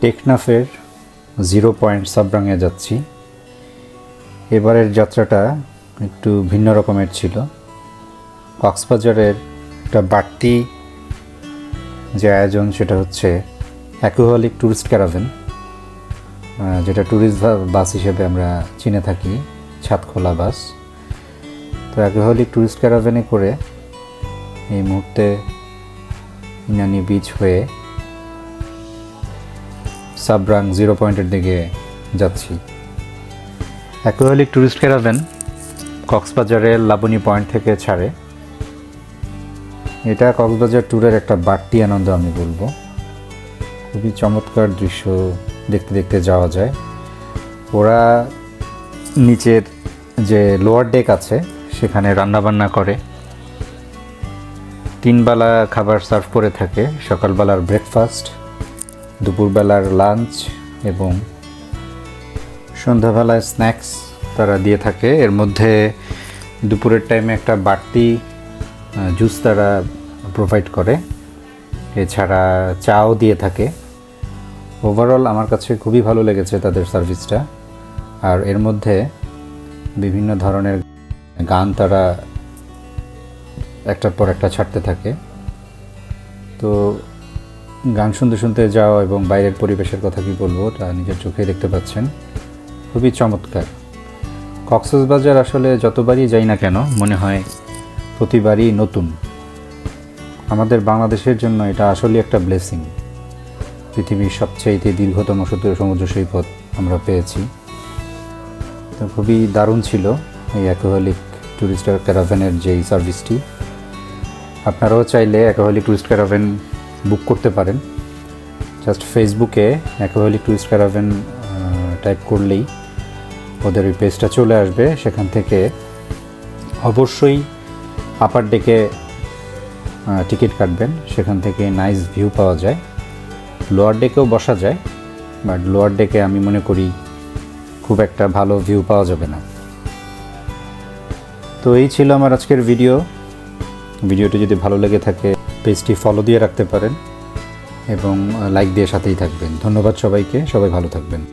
টেকনাফের zero point সাবরাঙে যাচ্ছি। এবারের যাত্রাটা একটু ভিন্ন রকমের ছিল। কক্সবাজারের একটা বাড়তি যে আয়োজন সেটা হচ্ছে অ্যাকোহলিক ট্যুরিস্ট ক্যারাভেন যেটা ট্যুরিস্ট বাস হিসেবে আমরা চিনে থাকি, ছাদখোলা বাস। তো অ্যাকোহলিক ট্যুরিস্ট ক্যারাভেনে করে এই মুহূর্তে ইনানি বিচ হয়ে সাবরাং জিরো পয়েন্টের দিকে যাচ্ছি। অ্যাকুয়ালিক ট্যুরিস্ট ক্যারাভেন কক্সবাজারের লাবণী পয়েন্ট থেকে ছাড়ে। এটা কক্সবাজার ট্যুরের একটা বাড়তি আনন্দ আমি বলব। খুবই চমৎকার দৃশ্য দেখতে দেখতে যাওয়া যায়। ওরা নিচের যে লোয়ার ডেক আছে সেখানে রান্নাবান্না করে। তিনবেলা খাবার সার্ভ করে থাকে সকালবেলার ব্রেকফাস্ট দুপুরবেলার লাঞ্চ এবং সন্ধ্যাবেলায় স্ন্যাক্স তারা দিয়ে থাকে। এর মধ্যে দুপুরের টাইমে একটা বাড়তি জুস তারা প্রোভাইড করে। এছাড়া চাও দিয়ে থাকে। ওভারঅল আমার কাছে খুবই ভালো লেগেছে তাদের সার্ভিসটা আর এর মধ্যে বিভিন্ন ধরনের গান তারা একটার পর একটা ছাড়তে থাকে। তো গান শুনতে শুনতে যাওয়া এবং বাইরের পরিবেশের কথা কি বলব, তা নিজের চোখে দেখতে পাচ্ছেন। খুবই চমৎকার। কক্সবাজার আসলে যতবারই যাই না কেন, মনে হয় প্রতিবারই নতুন। আমাদের বাংলাদেশের জন্য এটা আসলে একটা ব্লেসিং পৃথিবীর সবচেয়ে দীর্ঘতম সত্তর সমুদ্র সৈকত আমরা পেয়েছি। তো খুবই দারুণ ছিল এই অ্যাকোহলিক ট্যুরিস্ট ক্যারাভেনের যেই সার্ভিসটি আপনারাও চাইলে অ্যাকোহলিক ট্যুরিস্ট ক্যারাভেন বুক করতে পারেন। জাস্ট ফেসবুকে অ্যাকোহলিক ট্যুরিস্ট ক্যারাভেন টাইপ করলেই ওদের ওই পেজটা চলে আসবে। সেখান থেকে অবশ্যই আপার ডেকে টিকিট কাটবেন। সেখান থেকে নাইস ভিউ পাওয়া যায়। লোয়ার ডেকেও বসা যায় বাট লোয়ার ডেকে আমি মনে করি খুব একটা ভালো ভিউ পাওয়া যাবে না। তো এই ছিল আমার আজকের ভিডিও ভিডিওটি যদি ভালো লেগে থাকে পেজটি ফলো দিয়ে রাখতে পারেন এবং লাইক দিয়ে সাথেই থাকবেন। ধন্যবাদ সবাইকে। সবাই ভালো থাকবেন।